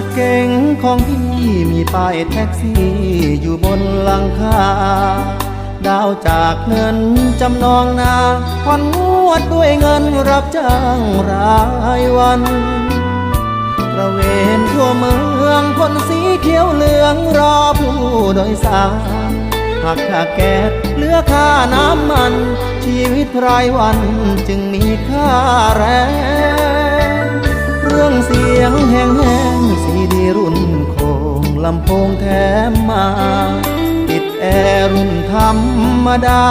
ถเก๋งของพี่มีป้ายแท็กซี่อยู่บนหลังคา ดาวจากเงินจำนองนาผ่อนงวดด้วยเงินรับจ้างรายวันตระเวนทั่วเมืองคนสีเขียวเหลืองรอผู้โดยสารหักค่าแก๊สเหลือค่าน้ำมัน ชีวิตรายวันจึงมีค่าแรงเครื่องเสียงแห้งำโพงแถมมา ติดแอร์รุ่นธรรมดา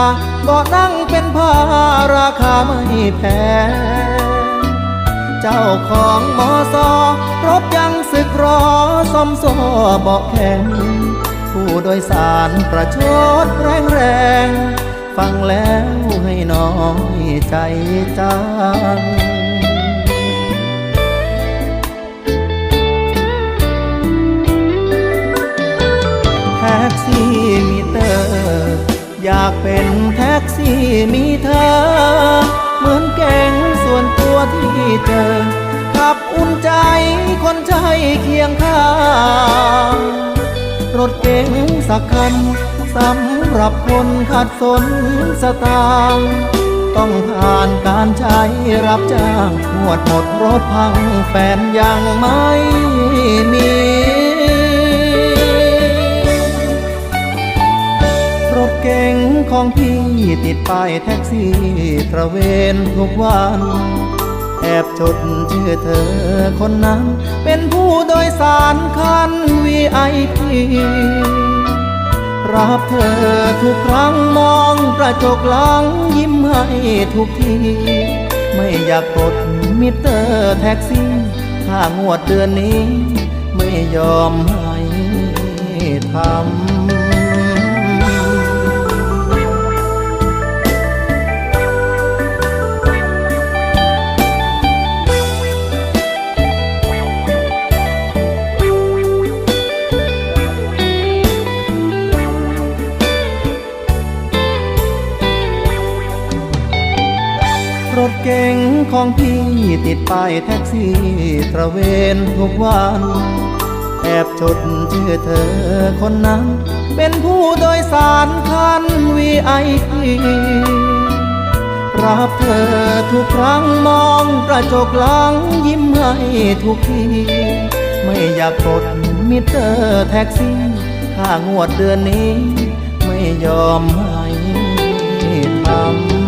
เบ่นั่งเป็นผ้าราคาไม่แพงเจ้าของมอซอรถยังสึกรอซ่อมโซ่เบาะแข็งผู้โดยสารประชดแรงแรงๆฟังแล้วให้น้อยใจจัง อยากเป็นแท็กซี่มีเธอ เหมือนแก่งส่วนตัวที่เจอขับอุ่นใจคนใจเคียงข้าง รถเก๋งสักคันสำหรับคนขัดสนสตางต้องผ่านการใช้รับจ้างหมวดหมดรถพังแฟนยังไม่มี ของพี่ติดป้ายแท็กซี่ตระเวนทุกวัน แอบจดชื่อเธอคนนั้น เป็นผู้โดยสารคัน VIP รับเธอทุกครั้งมองกระจกหลังยิ้มให้ทุกที ไม่อยากกดมิเตอร์แท็กซี่ค่างวดเดือนนี้ ไม่ยอมให้ทำ รถเก๋งของพี่ติดป้ายแท็กซี่ตระเวนทุกวัน แอบจดชื่อเธอคนนั้น เป็นผู้โดยสารคัน VIP รับเธอทุกครั้งมองกระจกหลังยิ้มให้ทุกที ไม่อยากกดมิเตอร์แท็กซี่ค่างวดเดือนนี้ ไม่ยอมให้ทำ